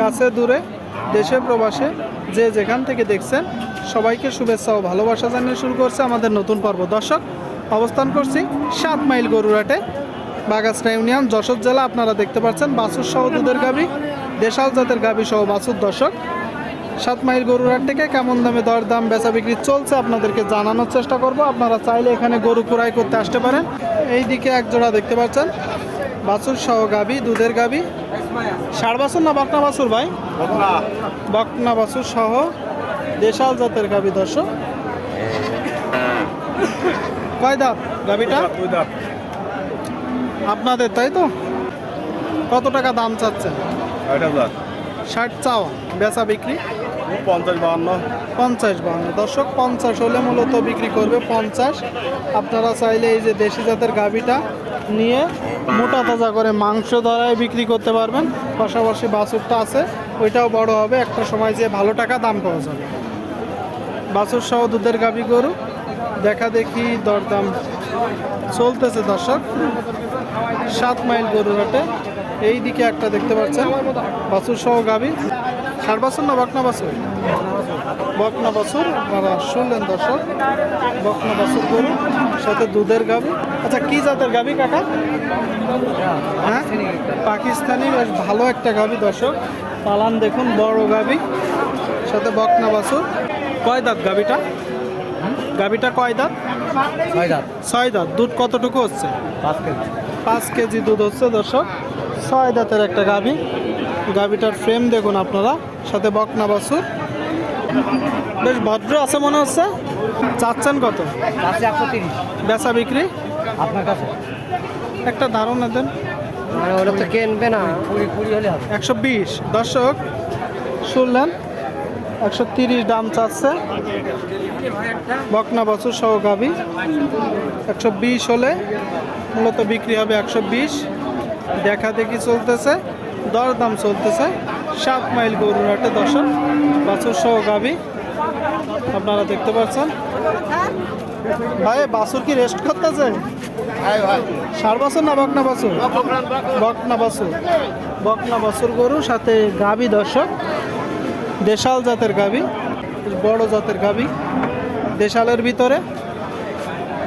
কাছে, দূরে, দেশে, প্রবাসে, যে যেখান থেকে দেখছেন, সবাইকে শুভেচ্ছা ও ভালোবাসা জানিয়ে শুরু করছে আমাদের নতুন পর্ব। দর্শক, অবস্থান করছি সাত মাইল গরুরাটে বাগাসরা ইউনিয়ন, যশোর জেলা। আপনারা দেখতে পাচ্ছেন বাছুর সহ দুধের গাবি দেশাল জাতের গাবি সহ বাছুর। দর্শক, সাত মাইল গরুরাট থেকে কেমন দামে দর দাম বেচা বিক্রি চলছে আপনাদেরকে জানানোর চেষ্টা করব। আপনারা চাইলে এখানে গরু কুড়াই করতে আসতে পারেন। এই দিকে এক জোড়া দেখতে পাচ্ছেন বাছুর সহ গাবি দুধের গাবি। ষাড় বাছুর না বকনা বাছুর ভাই? বকনা। বাছুর সহ দেশাল জাতের গাবি দর্শক। কয় দাঁত গাবিটা? আপনাদের তাই তো? কত টাকা দাম চাচ্ছেন? ষাট চাওয়া বেচা বিক্রি? পঞ্চাশ বাহান্ন। পঞ্চাশ বাহান্ন। দর্শক পঞ্চাশ হলে মূলত বিক্রি করবে পঞ্চাশ। আপনারা চাইলে এই যে দেশি জাতের গাভিটা নিয়ে মোটা তাজা করে মাংস দ্বারাই বিক্রি করতে পারবেন। পাশাপাশি বাছুরটা আছে, ওইটাও বড় হবে। একটা সময় যে ভালো টাকা দাম পাওয়া যাবে। বাছুর সহ দুধের গাভি গরু। দেখা দেখি দরদাম চলতেছে দর্শক। সাত মাইল গরুর হাটে। এই দিকে একটা দেখতে পাচ্ছেন। বাছুর সহ গাভি। ষাট বছর না বকনা বাছুর? বকনা বাছুর আপনারা শুনলেন দর্শক বকনা বাছুর গরু সাথে দুধের গাভি আচ্ছা কি জাতের গাবি কাকা? হ্যাঁ? পাকিস্তানি বেশ ভালো একটা গাবি দর্শক। পালান দেখুন বড় গাবি। সাথে বকনা বাছুর। কয় দাঁত গাবিটা? গাভিটা কয় দাঁত? ছয় দাঁত। ছয় দাঁত। দুধ কতটুকু হচ্ছে? পাঁচ কেজি। পাঁচ কেজি দুধ হচ্ছে দর্শক। ছয় দাঁতের একটা গাবি। গাভিটার ফ্রেম দেখুন আপনারা। সাথে বকনা বাছুর। বেশ ভদ্র আছে মনে হচ্ছে। চাচ্ছেন কত? বেচা বিক্রি? আপনার কাছে? একটা ধারণা দেন। ওরা তো কিনবে না একশো বিশ। দর্শক শুনলেন? একশো তিরিশ দাম চাচ্ছে। বকনা বছর সহ গাভি। একশো বিশ হলে মূলত বিক্রি হবে একশো বিশ। দেখা দেখি চলতেছে দর দাম চলতেছে। সাত মাইল গরুর হাটে দর্শক বাছুর সহ গাভি আপনারা দেখতে পাচ্ছেন। ভাই বাছুর কি রেস্ট করতেছে? সার বছর না বকনা বছর? বকনা বছর। বকনা বছর গরু সাথে গাবি দর্শক দেশাল জাতের গাবি বড় জাতের গাবি দেশালের ভিতরে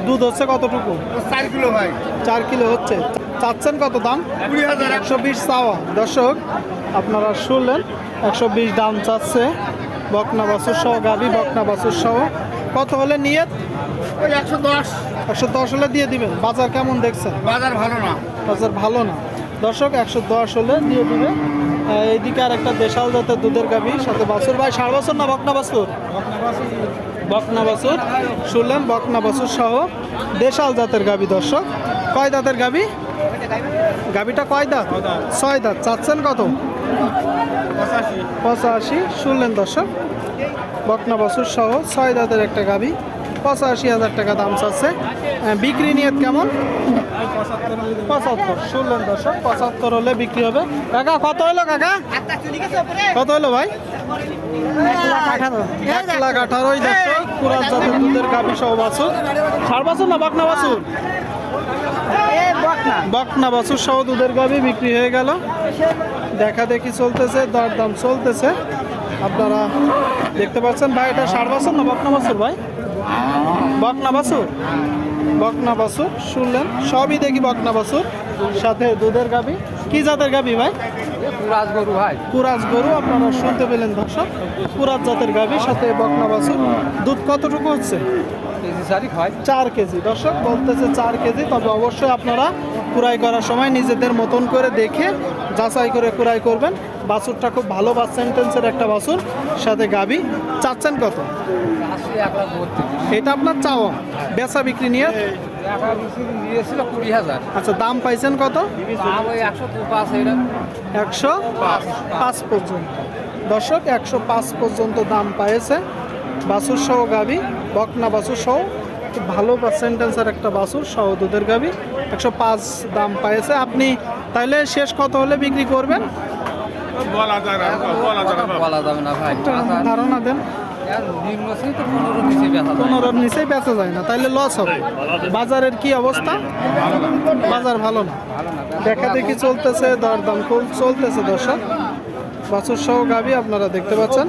দুধ হচ্ছে কতটুকু? চার কিলো ভাই। চার কিলো হচ্ছে। চাচ্ছেন কত দাম? কুড়ি হাজার একশো বিশ চাওয়া। দর্শক আপনারা শুনলেন একশো বিশ দাম চাচ্ছে। বকনা বাছুর সহ গাবি বকনা বাছুর সহ। কত হলে নিয়ে ওই একশো দশ। একশো দশ হলে দিয়ে দিবেন। বাজার কেমন দেখছেন? বাজার ভালো না। বাজার ভালো না। দর্শক একশো দশ হলে দিয়ে দিবে। আহ, এইদিকে আর একটা দেশাল জাতের দুধের গাভি সাথে বাছুর। ভাই ষাট বছর না বকনা বাছুর? বকনা বাছুর। শুনলেন বকনা বাছুর সহ দেশাল জাতের গাভি দর্শক। কয় দাঁতের গাভি? গাভিটা কয় দাঁত? ছয় দাঁত। চাচ্ছেন কত? পঁচাশি। শুনলেন দর্শক বকনা বাছুর সহ ছয় দাঁতের একটা গাভি পঁচাশি হাজার টাকা দাম চাচ্ছে। বিক্রি নিয়ত কেমন? পঁচাত্তর শুনলেন দর্শক পঁচাত্তর হলে বিক্রি হবে। কাকা কত হলো কাকা? কত হলো ভাই? এক লাখ আঠারোই দর্শক পুরাত জাতের দুধের সহ বাছুর। ষাট বাছুর না বকনা বাছুর? বকনা বাছুর সহ দুধের গাভি বিক্রি হয়ে গেল। দেখা দেখি চলতেছে দরদাম চলতেছে। আপনারা দেখতে পাচ্ছেন ভাই এটা ষাট বাছুর না বকনা বাছুর ভাই? বকনা বাছুর? বকনা বাছুর শুনলেন? সবই দেখি বকনা বাছুর সাথে দুধের গাবি কি জাতের গাবি ভাই? রাজ গরু ভাই। কুরাজ গরু আপনারা শুনতে পেলেন দর্শক। কুরাজ জাতের গাবি সাথে বকনা বাছুর। দুধ কতটুকু হচ্ছে? কেজি চারিক হয়। চার কেজি। দর্শক বলতেছে চার কেজি তবে অবশ্যই আপনারা কুড়াই করার সময় নিজেদের মতন করে দেখে যাচাই করে কুড়াই করবেন। বাছুরটা খুব ভালো বাস সেন্টেন্সের একটা বাছুর সাথে গাবি। চাচ্ছেন কত? এটা আপনার চাওয়া। বেচা বিক্রি নিয়ে? কুড়ি হাজার। আচ্ছা দাম পাইছেন কত? একশো পাঁচ পর্যন্ত। দর্শক একশো পাঁচ পর্যন্ত দাম পাইছে। বাছুর সহ গাবি। বকনা বাছুর সহ খুব ভালো সেন্টেন্সের একটা বাছুর সহ দুধের গাবি একশো পাঁচ দাম পাইছে। আপনি তাহলে শেষ কত হলে বিক্রি করবেন। ধারণা দেন। পনেরোর নিচেই বেচা যায়। না তাইলে লস হবে। বাজারের কি অবস্থা? বাজার ভালো না। ভালো না দেখা দেখি চলতেছে দরদাম খুব চলতেছে দর্শক। বাছুর সহ গাবি আপনারা দেখতে পাচ্ছেন।